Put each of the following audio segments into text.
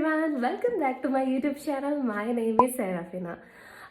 Everyone welcome back to my YouTube channel my name is Serafina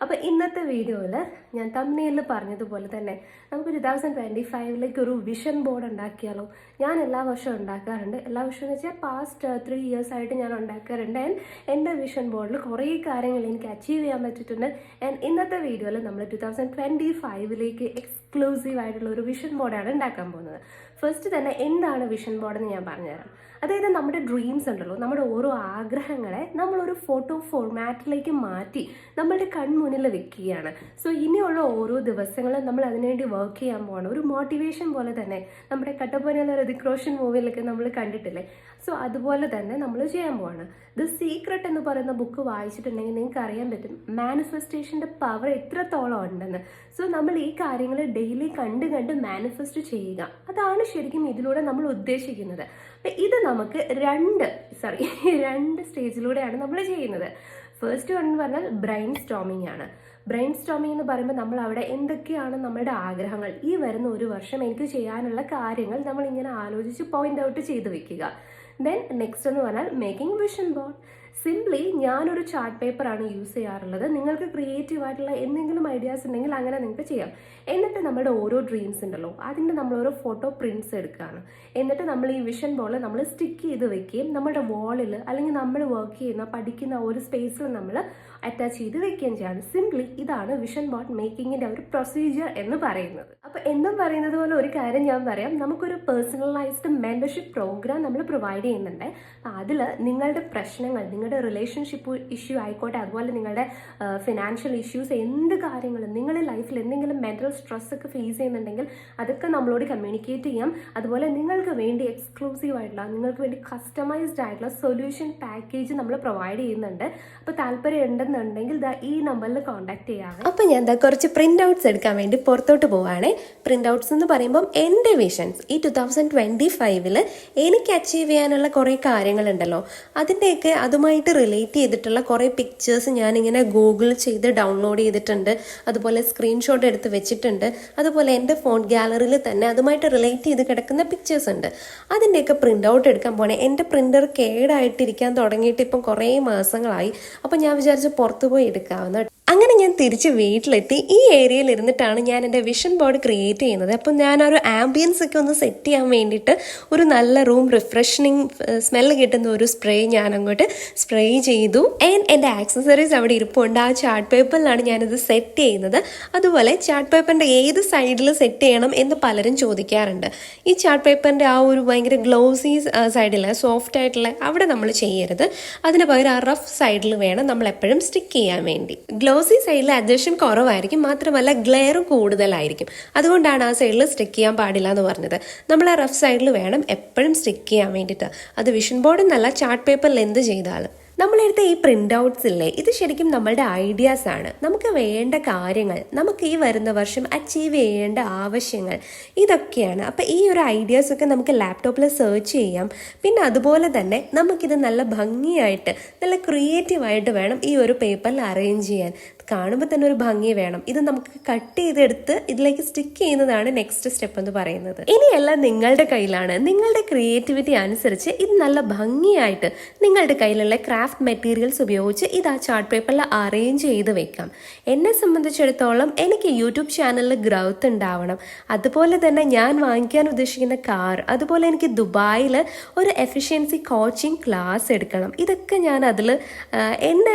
അപ്പോൾ ഇന്നത്തെ വീഡിയോയിൽ ഞാൻ തമ്മിയിൽ പറഞ്ഞതുപോലെ തന്നെ നമുക്ക് ടു തൗസൻഡ് ട്വന്റി ഫൈവിലേക്ക് ഒരു വിഷൻ ബോർഡ് ഉണ്ടാക്കിയാലോ? ഞാൻ എല്ലാ വർഷവും ഉണ്ടാക്കാറുണ്ട്. എല്ലാ വർഷവും എന്ന് വെച്ചാൽ പാസ്റ്റ് ത്രീ ഇയേഴ്സ് ആയിട്ട് ഞാൻ ഉണ്ടാക്കാറുണ്ട്. ആൻഡ് എന്റെ വിഷൻ ബോർഡിൽ കുറേ കാര്യങ്ങൾ എനിക്ക് അച്ചീവ് ചെയ്യാൻ പറ്റിയിട്ടുണ്ട്. ആൻഡ് ഇന്നത്തെ വീഡിയോയിൽ നമ്മൾ ടു തൗസൻഡ് ട്വന്റി ഫൈവിലേക്ക് എക്സ്ക്ലൂസീവ് ആയിട്ടുള്ള ഒരു വിഷൻ ബോർഡാണ് ഉണ്ടാക്കാൻ പോകുന്നത്. ഫസ്റ്റ് തന്നെ എന്താണ് വിഷൻ ബോർഡ് എന്ന് ഞാൻ പറഞ്ഞുതരാം. അതായത് നമ്മുടെ ഡ്രീംസ് ഉണ്ടല്ലോ നമ്മുടെ ഓരോ ആഗ്രഹങ്ങളെ നമ്മളൊരു ഫോട്ടോ ഫോർമാറ്റിലേക്ക് മാറ്റി നമ്മളുടെ കൺമുന്നിൽ വെക്കുകയാണ്. സോ ഇനിയുള്ള ഓരോ ദിവസങ്ങളും നമ്മൾ അതിനുവേണ്ടി വർക്ക് ചെയ്യാൻ പോകണം ഒരു മോട്ടിവേഷൻ പോലെ തന്നെ നമ്മുടെ കട്ടപ്പനയിലെ ഋതിക് റോഷൻ മൂവിയിലൊക്കെ നമ്മൾ കണ്ടിട്ടില്ലേ? സോ അതുപോലെ തന്നെ നമ്മൾ ചെയ്യാൻ പോവാണ്. ദ സീക്രട്ട് എന്ന് പറയുന്ന ബുക്ക് വായിച്ചിട്ടുണ്ടെങ്കിൽ നിങ്ങൾക്ക് അറിയാൻ പറ്റും മാനിഫെസ്റ്റേഷന്റെ പവർ എത്രത്തോളം ഉണ്ടെന്ന്. സോ നമ്മൾ ഈ കാര്യങ്ങൾ ഡെയിലി കണ്ട് കണ്ട് മാനിഫെസ്റ്റ് ചെയ്യുക. അതാണ് ശരിക്കും ഇതിലൂടെ നമ്മൾ ഉദ്ദേശിക്കുന്നത്. ഇത് നമുക്ക് രണ്ട് സോറി രണ്ട് സ്റ്റേജിലൂടെയാണ് നമ്മൾ ചെയ്യുന്നത്. ഫസ്റ്റ് വൺ എന്ന് പറഞ്ഞാൽ ബ്രെയിൻ സ്റ്റോമിംഗ് ആണ്. ബ്രെയിൻ സ്റ്റോമിംഗ് എന്ന് പറയുമ്പോൾ നമ്മൾ അവിടെ എന്തൊക്കെയാണ് നമ്മുടെ ആഗ്രഹങ്ങൾ? ഈ വരുന്ന ഒരു വർഷം എനിക്ക് ചെയ്യാനുള്ള കാര്യങ്ങൾ നമ്മൾ ഇങ്ങനെ ആലോചിച്ച് പോയിന്റ് ഔട്ട് ചെയ്ത് വെക്കുക. ദെൻ നെക്സ്റ്റ് എന്ന് പറഞ്ഞാൽ മേക്കിംഗ് വിഷൻ ബോർഡ് സിംപ്ലി ഞാനൊരു ചാർട്ട് പേപ്പറാണ് യൂസ് ചെയ്യാറുള്ളത്. നിങ്ങൾക്ക് ക്രിയേറ്റീവ് ആയിട്ടുള്ള എന്തെങ്കിലും ഐഡിയാസ് ഉണ്ടെങ്കിൽ അങ്ങനെ നിങ്ങൾക്ക് ചെയ്യാം. എന്നിട്ട് നമ്മുടെ ഓരോ ഡ്രീംസ് ഉണ്ടല്ലോ അതിന്റെ നമ്മൾ ഓരോ ഫോട്ടോ പ്രിന്റ്സ് എടുക്കുകയാണ്. എന്നിട്ട് നമ്മൾ ഈ വിഷൻ ബോളിൽ നമ്മൾ സ്റ്റിക്ക് ചെയ്ത് വെക്കുകയും നമ്മുടെ വാളിൽ അല്ലെങ്കിൽ നമ്മൾ വർക്ക് ചെയ്യുന്ന പഠിക്കുന്ന ഒരു സ്പേസിൽ നമ്മൾ അറ്റാച്ച് ചെയ്ത് വെക്കുകയും ചെയ്യാണ്. സിംപ്ലി ഇതാണ് വിഷൻ ബോർഡ് മേക്കിങ്ങിന്റെ ഒരു പ്രൊസീജിയർ എന്ന് പറയുന്നത്. അപ്പോൾ എന്നും പറയുന്നത് പോലെ ഒരു കാര്യം ഞാൻ പറയാം. നമുക്കൊരു പേഴ്സണലൈസ്ഡ് മെന്റർഷിപ്പ് പ്രോഗ്രാം നമ്മൾ പ്രൊവൈഡ് ചെയ്യുന്നുണ്ട്. അതിൽ നിങ്ങളുടെ പ്രശ്നങ്ങൾ നിങ്ങളുടെ റിലേഷൻഷിപ്പ് ഇഷ്യൂ ആയിക്കോട്ടെ അതുപോലെ നിങ്ങളുടെ ഫിനാൻഷ്യൽ ഇഷ്യൂസ് എന്ത് കാര്യങ്ങളും നിങ്ങളുടെ ലൈഫിൽ എന്തെങ്കിലും മെന്റൽ സ്ട്രെസ് ഒക്കെ ഫേസ് ചെയ്യുന്നുണ്ടെങ്കിൽ അതൊക്കെ നമ്മളോട് കമ്മ്യൂണിക്കേറ്റ് ചെയ്യാം. അതുപോലെ നിങ്ങൾക്ക് വേണ്ടി എക്സ്ക്ലൂസീവ് ആയിട്ടുള്ള നിങ്ങൾക്ക് വേണ്ടി കസ്റ്റമൈസ്ഡ് ആയിട്ടുള്ള സൊല്യൂഷൻ പാക്കേജ് നമ്മൾ പ്രൊവൈഡ് ചെയ്യുന്നുണ്ട്. അപ്പോൾ താല്പര്യം ഉണ്ടെന്നുണ്ടെങ്കിൽ ദാ ഈ നമ്പറിൽ കോൺടാക്ട് ചെയ്യാം അപ്പോൾ ഞാൻ ദാ കുറച്ച് പ്രിന്റ് ഔട്ട്സ് എടുക്കാൻ വേണ്ടി പുറത്തോട്ട് പോവാണ്. പ്രിന്റ് ഔട്ട്സ് എന്ന് പറയുമ്പം എന്റെ വിഷൻസ് ഈ ടു തൗസൻഡ് ട്വന്റി ഫൈവിൽ എനിക്ക് അച്ചീവ് ചെയ്യാനുള്ള കുറേ കാര്യങ്ങളുണ്ടല്ലോ. അതിന്റെയൊക്കെ അതുമായിട്ട് റിലേറ്റ് ചെയ്തിട്ടുള്ള കുറേ പിക്ചേഴ്സ് ഞാനിങ്ങനെ ഗൂഗിൾ ചെയ്ത് ഡൗൺലോഡ് ചെയ്തിട്ടുണ്ട്. അതുപോലെ സ്ക്രീൻഷോട്ട് എടുത്ത് വെച്ചിട്ടുണ്ട്. അതുപോലെ എന്റെ ഫോൺ ഗാലറിയിൽ തന്നെ അതുമായിട്ട് റിലേറ്റ് ചെയ്ത് കിടക്കുന്ന പിക്ചേഴ്സ് ഉണ്ട്. അതിന്റെയൊക്കെ പ്രിന്റ് ഔട്ട് എടുക്കാൻ പോണേ. എന്റെ പ്രിന്റർ കേടായിട്ടിരിക്കാൻ തുടങ്ങിയിട്ട് ഇപ്പം കുറേ മാസങ്ങളായി. അപ്പം ഞാൻ വിചാരിച്ച് പുറത്ത് പോയി എടുക്കാവുന്ന അങ്ങനെ ഞാൻ തിരിച്ച് വീട്ടിലെത്തി. ഈ ഏരിയയിൽ ഇരുന്നിട്ടാണ് ഞാൻ എന്റെ വിഷൻ ബോർഡ് ക്രിയേറ്റ് ചെയ്യുന്നത്. അപ്പം ഞാൻ ഒരു ആംബിയൻസ് ഒക്കെ ഒന്ന് സെറ്റ് ചെയ്യാൻ വേണ്ടിയിട്ട് ഒരു നല്ല റൂം റിഫ്രഷനിങ് സ്മെല്ല് കിട്ടുന്ന ഒരു സ്പ്രേ ഞാൻ അങ്ങോട്ട് സ്പ്രേ ചെയ്തു. ആൻഡ് എന്റെ ആക്സസറീസ് അവിടെ ഇരിപ്പുണ്ട്. ആ ചാർട്ട് പേപ്പറിലാണ് ഞാനിത് സെറ്റ് ചെയ്യുന്നത്. അതുപോലെ ചാർട്ട് പേപ്പറിന്റെ ഏത് സൈഡിൽ സെറ്റ് ചെയ്യണം എന്ന് പലരും ചോദിക്കാറുണ്ട്. ഈ ചാർട്ട് പേപ്പറിന്റെ ആ ഒരു ഭയങ്കര ഗ്ലോസി സൈഡിൽ സോഫ്റ്റ് ആയിട്ടുള്ള അവിടെ നമ്മൾ ചെയ്യരുത്. അതിന് പകരം ആ റഫ് സൈഡിൽ വേണം നമ്മൾ എപ്പോഴും സ്റ്റിക്ക് ചെയ്യാൻ വേണ്ടി. ഗ്ലോസി സൈഡിൽ അഡ്ജഷൻ കുറവായിരിക്കും. മാത്രമല്ല ഗ്ലെയറും കൂടുതലായിരിക്കും. അതുകൊണ്ടാണ് ആ സൈഡിൽ സ്റ്റിക്ക് ചെയ്യാൻ പാടില്ല എന്ന് പറഞ്ഞത്. നമ്മൾ ആ റഫ് സൈഡിൽ വേണം എപ്പോഴും സ്റ്റിക്ക് ചെയ്യാൻ വേണ്ടിയിട്ട്. അത് വിഷൻ ബോർഡ് എന്നല്ല ചാർട്ട് പേപ്പറിൽ എന്ത് ചെയ്താലും. നമ്മളെടുത്ത ഈ പ്രിന്റ് ഔട്ട്സ് ഇല്ലേ ഇത് ശരിക്കും നമ്മളുടെ ഐഡിയാസ് ആണ്. നമുക്ക് വേണ്ട കാര്യങ്ങൾ നമുക്ക് ഈ വരുന്ന വർഷം അച്ചീവ് ചെയ്യേണ്ട ആവശ്യങ്ങൾ ഇതൊക്കെയാണ്. അപ്പം ഈ ഒരു ഐഡിയാസ് ഒക്കെ നമുക്ക് ലാപ്ടോപ്പിൽ സെർച്ച് ചെയ്യാം. പിന്നെ അതുപോലെ തന്നെ നമുക്കിത് നല്ല ഭംഗിയായിട്ട് നല്ല ക്രിയേറ്റീവായിട്ട് വേണം ഈ ഒരു പേപ്പറിൽ അറേഞ്ച് ചെയ്യാൻ. കാണുമ്പോൾ തന്നെ ഒരു ഭംഗി വേണം. ഇത് നമുക്ക് കട്ട് ചെയ്തെടുത്ത് ഇതിലേക്ക് സ്റ്റിക്ക് ചെയ്യുന്നതാണ് നെക്സ്റ്റ് സ്റ്റെപ്പ് എന്ന് പറയുന്നത്. ഇനിയെല്ലാം നിങ്ങളുടെ കയ്യിലാണ്. നിങ്ങളുടെ ക്രിയേറ്റിവിറ്റി അനുസരിച്ച് ഇത് നല്ല ഭംഗിയായിട്ട് നിങ്ങളുടെ കയ്യിലുള്ള ക്രാഫ്റ്റ് മെറ്റീരിയൽസ് ഉപയോഗിച്ച് ഇത് ആ ചാർട്ട് പേപ്പറിൽ അറേഞ്ച് ചെയ്ത് വെക്കാം. എന്നെ സംബന്ധിച്ചിടത്തോളം എനിക്ക് യൂട്യൂബ് ചാനലിൽ ഗ്രൗത്ത് ഉണ്ടാവണം. അതുപോലെ തന്നെ ഞാൻ വാങ്ങിക്കാൻ ഉദ്ദേശിക്കുന്ന കാർ അതുപോലെ എനിക്ക് ദുബായിൽ ഒരു എഫിഷ്യൻസി കോച്ചിങ് ക്ലാസ് എടുക്കണം. ഇതൊക്കെ ഞാൻ അതിൽ എന്റെ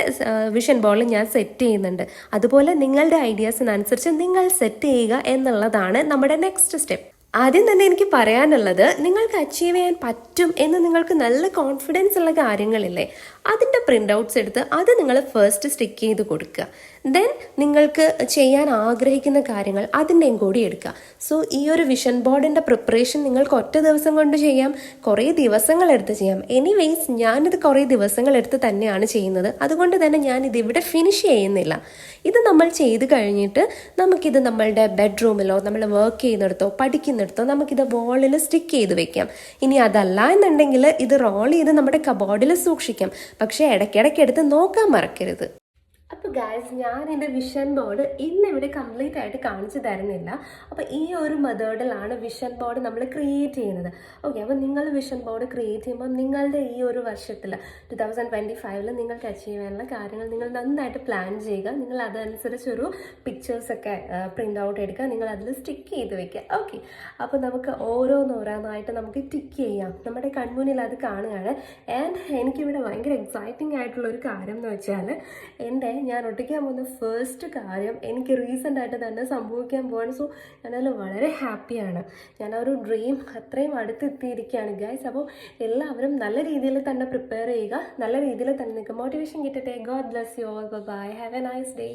വിഷൻ ബോളിൽ ഞാൻ സെറ്റ് ചെയ്യുന്നുണ്ട്. അതുപോലെ നിങ്ങളുടെ ഐഡിയാസിനനുസരിച്ച് നിങ്ങൾ സെറ്റ് ചെയ്യുക എന്നുള്ളതാണ് നമ്മുടെ നെക്സ്റ്റ് സ്റ്റെപ്പ് ആദ്യം തന്നെ എനിക്ക് പറയാനുള്ളത് നിങ്ങൾക്ക് അച്ചീവ് ചെയ്യാൻ പറ്റും എന്ന് നിങ്ങൾക്ക് നല്ല കോൺഫിഡൻസ് ഉള്ള കാര്യങ്ങളില്ലേ? അതിന്റെ പ്രിന്റ് ഔട്ട്സ് എടുത്ത് അത് നിങ്ങൾ ഫസ്റ്റ് സ്റ്റിക്ക് ചെയ്ത് കൊടുക്കുക. ദെൻ നിങ്ങൾക്ക് ചെയ്യാൻ ആഗ്രഹിക്കുന്ന കാര്യങ്ങൾ അതിന്റെയും കൂടി എടുക്കുക. സോ ഈ ഒരു വിഷൻ ബോർഡിന്റെ പ്രിപ്പറേഷൻ നിങ്ങൾക്ക് ഒറ്റ ദിവസം കൊണ്ട് ചെയ്യാം. കുറേ ദിവസങ്ങൾ എടുത്ത് ചെയ്യാം. എനിവേയ്സ് ഞാനിത് കുറേ ദിവസങ്ങൾ എടുത്ത് തന്നെയാണ് ചെയ്യുന്നത്. അതുകൊണ്ട് തന്നെ ഞാനിത് ഇവിടെ ഫിനിഷ് ചെയ്യുന്നില്ല. ഇത് നമ്മൾ ചെയ്ത് കഴിഞ്ഞിട്ട് നമുക്കിത് നമ്മളുടെ ബെഡ്റൂമിലോ നമ്മൾ വർക്ക് ചെയ്യുന്നിടത്തോ പഠിക്കുന്നിടത്തോ നമുക്കിത് വോളിൽ സ്റ്റിക്ക് ചെയ്ത് വെക്കാം. ഇനി അതല്ല എന്നുണ്ടെങ്കിൽ ഇത് റോൾ ചെയ്ത് നമ്മുടെ കബോർഡിൽ സൂക്ഷിക്കാം. പക്ഷേ ഇടയ്ക്കിടയ്ക്ക് എടുത്ത് നോക്കാൻ മറക്കരുത്. അപ്പോൾ ഗായ്സ് ഞാൻ എന്റെ വിഷൻ ബോർഡ് ഇന്ന് ഇവിടെ കംപ്ലീറ്റ് ആയിട്ട് കാണിച്ചു തരുന്നില്ല. അപ്പോൾ ഈ ഒരു മെത്തേഡിലാണ് വിഷൻ ബോർഡ് നമ്മൾ ക്രിയേറ്റ് ചെയ്യുന്നത്. ഓക്കെ അപ്പോൾ നിങ്ങൾ വിഷൻ ബോർഡ് ക്രിയേറ്റ് ചെയ്യുമ്പോൾ നിങ്ങളുടെ ഈ ഒരു വർഷത്തിൽ ടു തൗസൻഡ് ട്വന്റി ഫൈവിൽ നിങ്ങൾക്ക് അച്ചീവ് ചെയ്യാനുള്ള കാര്യങ്ങൾ നിങ്ങൾ നന്നായിട്ട് പ്ലാൻ ചെയ്യുക. നിങ്ങൾ അതനുസരിച്ച് ഒരു പിക്ചേഴ്സൊക്കെ പ്രിന്റ് ഔട്ട് എടുക്കുക. നിങ്ങൾ അതിൽ സ്റ്റിക്ക് ചെയ്ത് വെക്കുക. ഓക്കെ അപ്പോൾ നമുക്ക് ഓരോന്നോരോന്നായിട്ട് നമുക്ക് ടിക്ക് ചെയ്യാം. നമ്മുടെ കൺമുന്നിൽ അത് കാണുകയാണ്. ആൻഡ് എനിക്കിവിടെ ഭയങ്കര എക്സൈറ്റിംഗ് ആയിട്ടുള്ള ഒരു കാര്യം എന്ന് വെച്ചാൽ എന്റെ ഞാൻ ഒട്ടിക്കാൻ പോകുന്ന ഫസ്റ്റ് കാര്യം എനിക്ക് റീസെന്റ് ആയിട്ട് തന്നെ സംഭവിക്കാൻ പോവാണ്. സോ ഞാനതിൽ വളരെ ഹാപ്പിയാണ് ഞാൻ ആ ഒരു ഡ്രീം അത്രയും അടുത്തെത്തിയിരിക്കുകയാണ് ഗൈസ് അപ്പോൾ എല്ലാവരും നല്ല രീതിയിൽ തന്നെ പ്രിപ്പയർ ചെയ്യുക. നല്ല രീതിയിൽ തന്നെ നിങ്ങൾക്ക് മോട്ടിവേഷൻ കിട്ടട്ടെ. God bless you all bye have a nice day